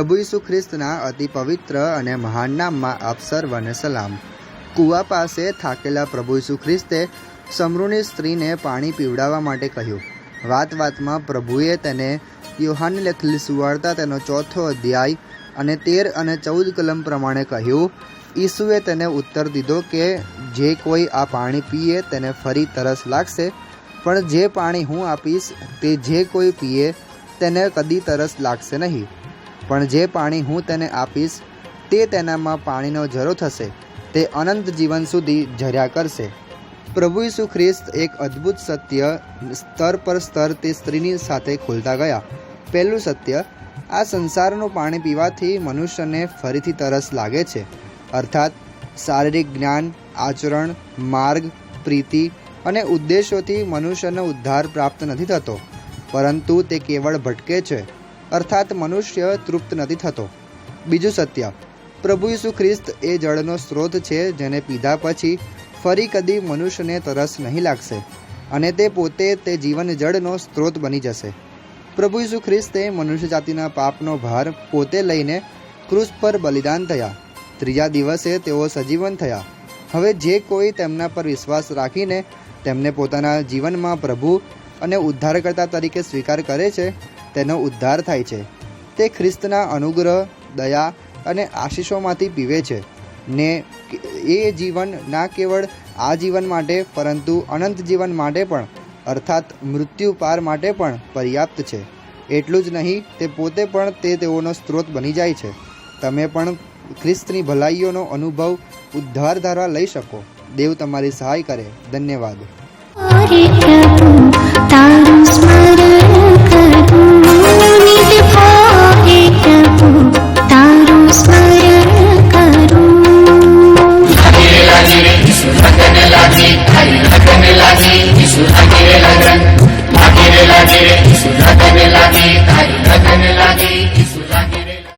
પ્રભુ ઈસુ ખ્રિસ્તના અતિ પવિત્ર અને મહાન નામમાં આપ સર્વને સલામ. કૂવા પાસે થાકેલા પ્રભુ ઈસુ ખ્રિસ્તે સમૃની સ્ત્રીને પાણી પીવડાવવા માટે કહ્યું. વાત વાતમાં પ્રભુએ તેને યુહાન લખેલી સુવાર્તા તેનો ચોથો અધ્યાય અને તેર અને ચૌદ કલમ પ્રમાણે કહ્યું, ઈસુએ તેને ઉત્તર દીધો કે, જે કોઈ આ પાણી પીએ તેને ફરી તરસ લાગશે, પણ જે પાણી હું આપીશ તે જે કોઈ પીએ તેને કદી તરસ લાગશે નહીં. પણ જે પાણી હું તેને આપીશ, તે તેનામાં પાણીનો ઝરો થશે, તે અનંત જીવન સુધી ઝર્યા કરશે. પ્રભુ ઈસુ ખ્રિસ્ત એક અદ્ભુત સત્ય સ્તર પર સ્તર તે સ્ત્રીની સાથે ખોલતા ગયા. પહેલું સત્ય, આ સંસારનું પાણી પીવાથી મનુષ્યને ફરીથી તરસ લાગે છે. અર્થાત, શારીરિક જ્ઞાન, આચરણ, માર્ગ, પ્રીતિ અને ઉદ્દેશોથી મનુષ્યનો ઉદ્ધાર પ્રાપ્ત નથી થતો. પરંતુ તે કેવળ ભટકે છે. અર્થાત મનુષ્ય તૃપ્ત નથી થતો. બીજું સત્ય. પ્રભુ ઈસુ ખ્રિસ્ત એ જળનો સ્ત્રોત છે જેને પીધા પછી ફરી કદી મનુષ્યને તરસ નહીં લાગશે અને તે પોતે તે જીવન જળનો સ્ત્રોત બની જશે. પ્રભુ ઈસુ ખ્રિસ્તે મનુષ્ય જાતિના પાપનો ભાર પોતે લઈને ક્રુસ પર બલિદાન થયા. ત્રીજા દિવસે તેઓ સજીવન થયા. હવે જે કોઈ તેમના પર વિશ્વાસ રાખીને તેમને પોતાના જીવનમાં પ્રભુ અને ઉદ્ધારકર્તા તરીકે સ્વીકાર કરે છે તેનો ઉદ્ધાર થાય છે. તે ખ્રિસ્તના અનુગ્રહ, દયા અને આશીષોમાંથી પીવે છે. ને એ જીવન ના કેવળ આ જીવન માટે, પરંતુ અનંત જીવન માટે પણ, અર્થાત મૃત્યુ પાર માટે પણ પર્યાપ્ત છે. એટલું જ નહીં, તે પોતે પણ તે તેઓનો સ્ત્રોત બની જાય છે. તમે પણ ખ્રિસ્તની ભલાઈઓનો અનુભવ ઉદ્ધાર ધારા લઈ શકો. દેવ તમારી સહાય કરે. ધન્યવાદ. તારું লাগে সুধা লাগে তাই লাগে